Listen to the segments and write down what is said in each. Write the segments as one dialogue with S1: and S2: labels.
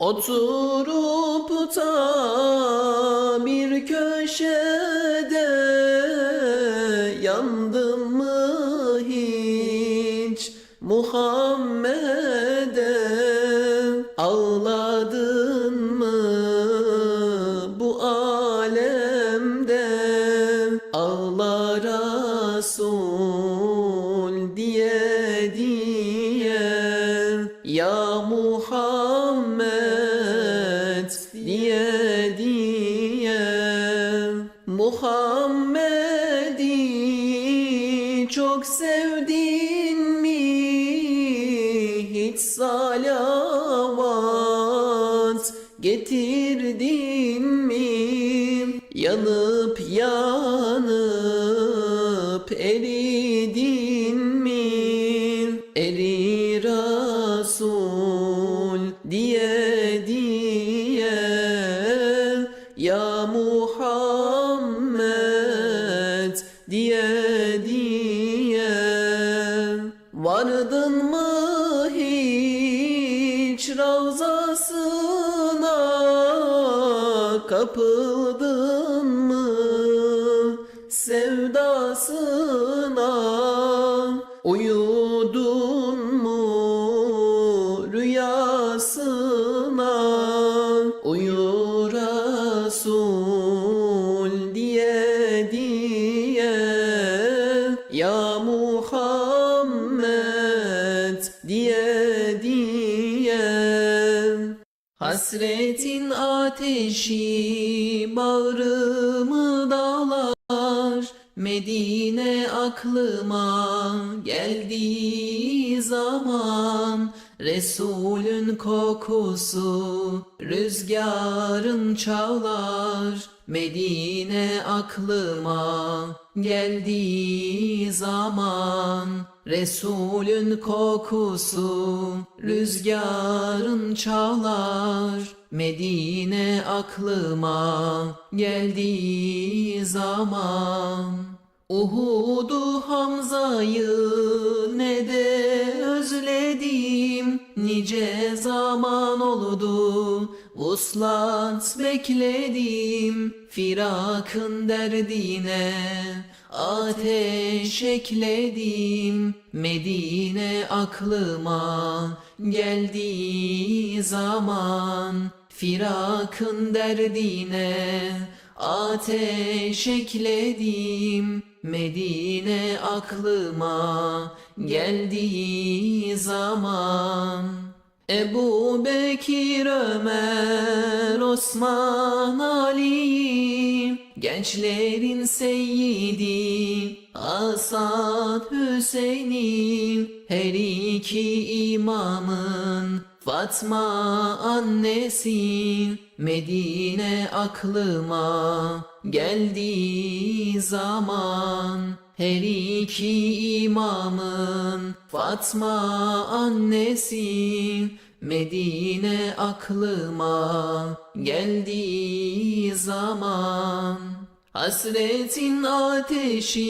S1: Oturup da getirdin mi? Yanıp yanıp eridin mi? Eri Resul diye diye kapıda Hasretin ateşi bağrımı dağlar. Medine aklıma geldiği zaman Resulün kokusu rüzgarın çalar Medine aklıma geldiği zaman Resulün kokusu rüzgarın çalar Medine aklıma geldiği zaman Uhud'u Hamza'yı ne de özledim. Nice zaman oldu Vuslat bekledim. Firakın derdine Ateş ekledim Medine aklıma Geldiği zaman Firakın derdine Ateş ekledim Medine aklıma geldiği zaman Ebu Bekir, Ömer, Osman, Ali Gençlerin seyyidi Asad Hüseyin'i Her iki imamın Fatma annesi Medine aklıma geldiği zaman her iki imamın Fatma annesi Medine aklıma geldiği zaman Hasretin ateşi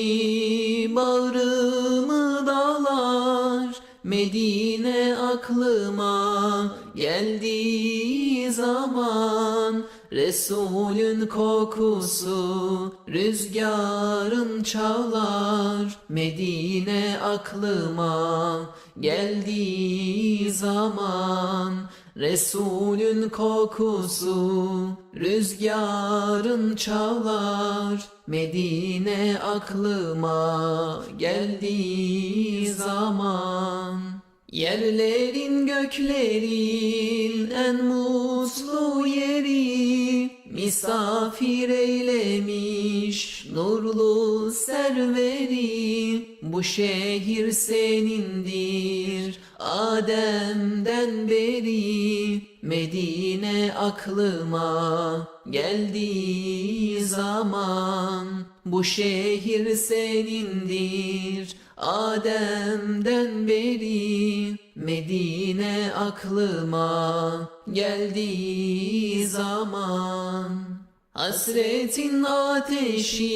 S1: bağrımı dağlar Medine aklıma geldiği zaman Resulün kokusu rüzgarın çalar. Medine aklıma geldiği zaman Resulün kokusu rüzgarın çalar. Medine aklıma geldiği zaman Yerlerin göklerin en mutlu yeri Misafir eylemiş nurlu serveri. Bu şehir senindir Adem'den beri. Medine aklıma geldiği zaman Bu şehir senindir Adem'den beri Medine aklıma geldiği zaman Hasretin ateşi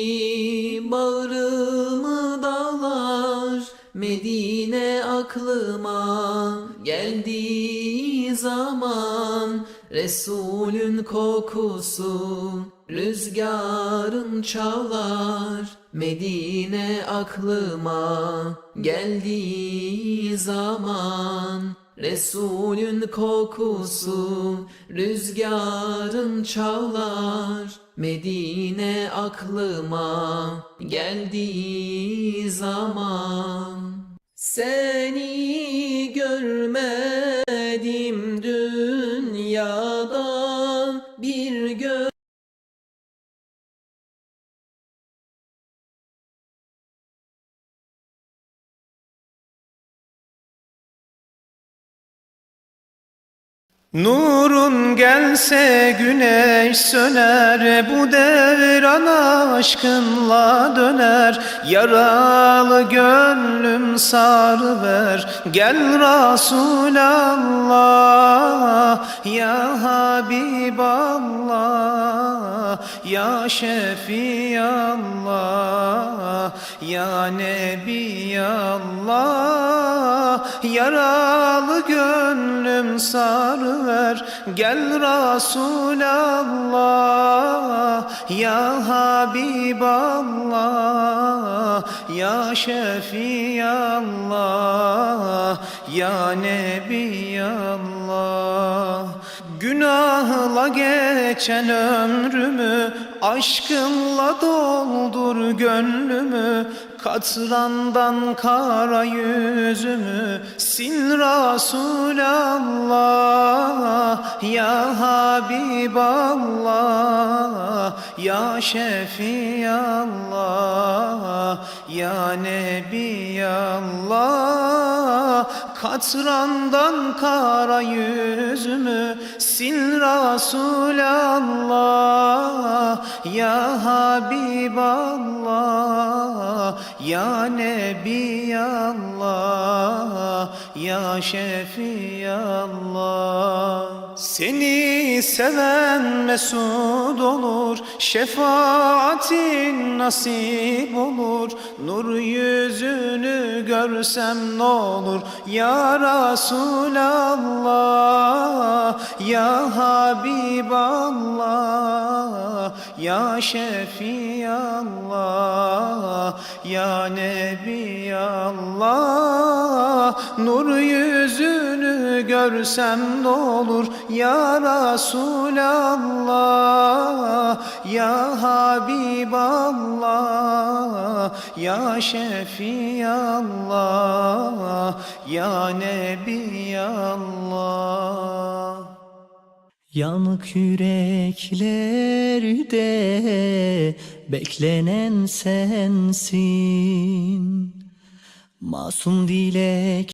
S1: bağrımı dağlar. Medine aklıma geldiği zaman Resulün kokusu rüzgarın çalar Medine aklıma geldiği zaman Resulün kokusu rüzgarın çalar. Medine aklıma geldiği zaman Seni
S2: Nurun gelse güneş söner Bu devran aşkınla döner. Yaralı gönlüm sarıver Gel Resulallah Ya Habiballah Ya Şefiallah Ya Nebiyallah. Yaralı gönlüm sarıver Gel Resulallah Ya Habiballah Ya Şefiallah Ya Nebiyallah. Günahla geçen ömrümü Aşkınla doldur gönlümü Katrandan kara yüzümü Sil Resulallah Ya Habiballah Ya Şefiallah Ya Nebiyallah Katrandan kara yüzümü Sil Resulallah Ya Habiballah Ya Nebiyallah Ya Şefiallah Seni seven mesut olur Şefaatin nasip olur. Nur yüzünü görsem ne olur? Ya Resulallah Ya Habiballah Ya Şefiallah Ya Nebiyallah Nur yüzünü görsem ne olur? Ya Resulallah Ya Habiballah Ya Şefiallah Ya Nebiyallah.
S3: Yanık yüreklerde beklenen sensin. Masum dilek